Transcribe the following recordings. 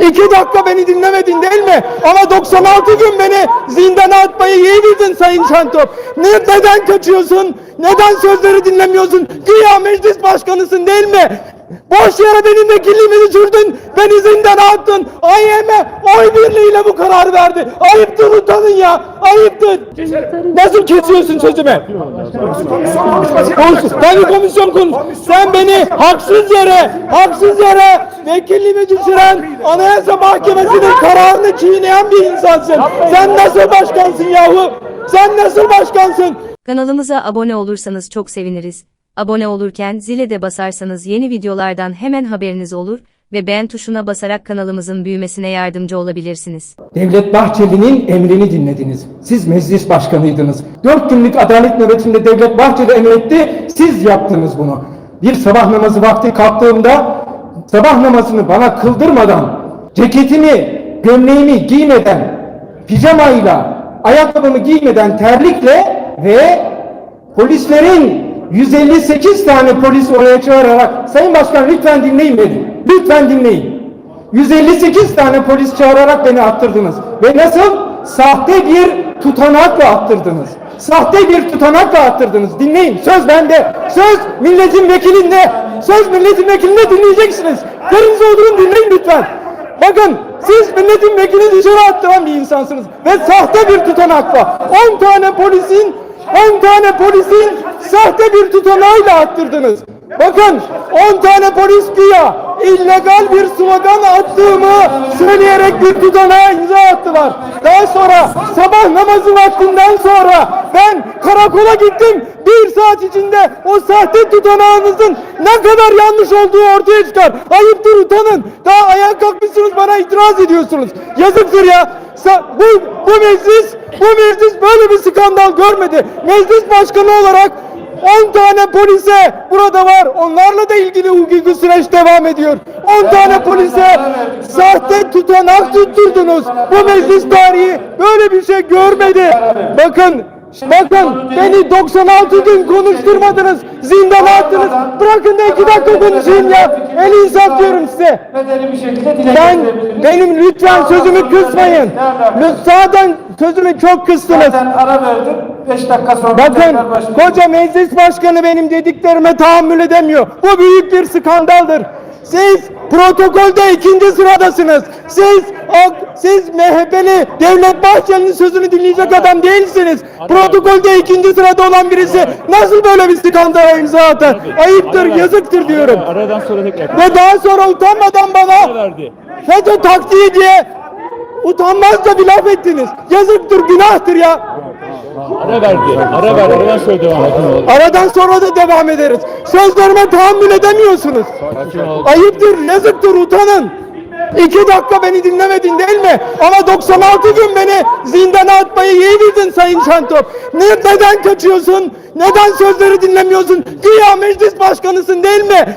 İki dakika beni dinlemedin değil mi? Ama 96 gün beni zindana atmayı yeğdin Sayın Şentop. Ne, neden kaçıyorsun? Neden sözleri dinlemiyorsun? Güya meclis başkanısın değil mi? Boş yere benim vekilliğimi düşürdün. Beni zindana attın. AYM oy birliğiyle bu karar verdi. Ayıptır utanın ya. Ayıptır. Nasıl kesiyorsun sözümü? Konuş, ben bir komisyon konuş. Sen beni haksız yere, haksız yere vekilliğimi düşüren Anayasa Mahkemesi'nin kararını çiğneyen bir insansın. Sen nasıl başkansın yahu? Sen nasıl başkansın? Kanalımıza abone olursanız çok seviniriz. Abone olurken zile de basarsanız yeni videolardan hemen haberiniz olur ve beğen tuşuna basarak kanalımızın büyümesine yardımcı olabilirsiniz. Devlet Bahçeli'nin emrini dinlediniz. Siz meclis başkanıydınız. Dört günlük adalet nöbetinde Devlet Bahçeli emretti. Siz yaptınız bunu. Bir sabah namazı vakti kalktığımda sabah namazını bana kıldırmadan ceketimi, gömleğimi giymeden, pijamayla, ayakkabımı giymeden terlikle ve polislerin 158 tane polis oraya çağırarak Sayın Başkan lütfen dinleyin beni. Lütfen dinleyin. 158 tane polis çağırarak beni attırdınız. Ve nasıl? Sahte bir tutanakla attırdınız. Sahte bir tutanakla attırdınız. Dinleyin. Söz bende. Söz milletin vekilinde. Söz milletin vekilinde dinleyeceksiniz. Kırmızı olduğunu dinleyin lütfen. Bakın siz milletin vekilini dışarı attıran bir insansınız. Ve sahte bir tutanakla 10 tane polisin 10 tane polisin sahte bir tutanağıyla attırdınız. Bakın 10 tane polis güya illegal bir slogan attığımı söyleyerek bir tutanağa imza attılar. Daha sonra sabah namazı vaktinden sonra ben karakola gittim. Bir saat içinde o sahte tutanağınızın ne kadar yanlış olduğu ortaya çıkar. Ayıptır utanın. Daha ayağa kalkmışsınız bana itiraz ediyorsunuz. Yazıktır ya. Bu, bu meclis bu meclis böyle bir skandal görmedi. Meclis başkanı olarak 10 tane polise burada var. Onlarla da ilgili hukuki süreç devam ediyor. 10 tane polise sahte tutanak tutturdunuz. Bu meclis tarihi böyle bir şey görmedi. Bakın Bakın beni 96 gün konuşturmadınız. Zindana attınız. Bırakın da 2 dakika konuşayım ya. El insaf diyorum size. Ben benim lütfen sözümü kısmayın. Zaten sözümü çok kıstınız. Zaten ara verdim. 5 dakika sonra Bakın koca meclis başkanı benim dediklerime tahammül edemiyor. Bu büyük bir skandaldır. Siz protokolde ikinci sıradasınız. Siz siz MHP'li Devlet Bahçeli'nin sözünü dinleyecek adam değilsiniz. Protokolde ikinci sırada olan birisi nasıl böyle bir skandala imza atar? Ayıptır, yazıktır diyorum. Aradan sonra tekrar Ve daha sonra utanmadan bana. FETÖ taktiği diye utanmazca bir laf ettiniz. Yazıktır, günahtır ya. Ara verdi. Ara ver. Aradan sonra devam et. Aradan sonra da devam ederiz. Sözlerime tahammül edemiyorsunuz. Ayıptır, yazıktır, utanın. İki dakika beni dinlemedin değil mi? Ama 96 gün beni zindana atmayı yeğdin Sayın Şentop. Ne, neden kaçıyorsun? Neden sözleri dinlemiyorsun? Güya meclis başkanısın değil mi?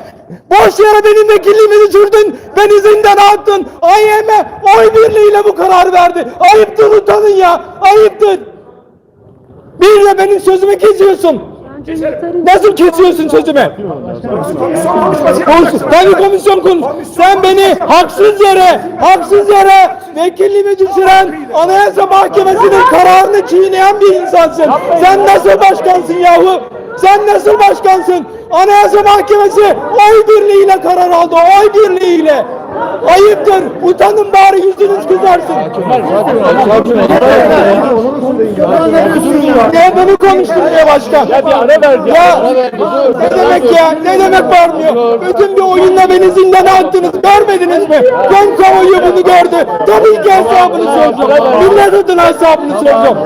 Boş yere benim vekilliğimi düşürdün. Beni zindana attın. AYM oy birliğiyle bu karar verdi. Ayıptır, utanın ya. Ayıptır. Bir de benim sözümü kesiyorsun. Nasıl kesiyorsun sözümü? Konuş, komisyon konuş. Sen beni haksız yere, haksız yere vekilliğimi düşüren Anayasa Mahkemesi'nin kararını çiğneyen bir insansın. Sen nasıl başkansın yahu? Sen nasıl başkansın? Anayasa Mahkemesi oy birliğiyle karar aldı, oy birliğiyle. Ayıptır. Utanın bari yüzünüz kızarsın. Ne beni konuşturmuyor başkan? Ya bir ara verdi. Ya ne demek ya? Ne demek varmıyor? Bütün bir oyunda beni zindana attınız. Görmediniz mi? Tüm kamuoyu bunu gördü. Tabii ki hesabını soracağım. Millet adına hesabını soracağım.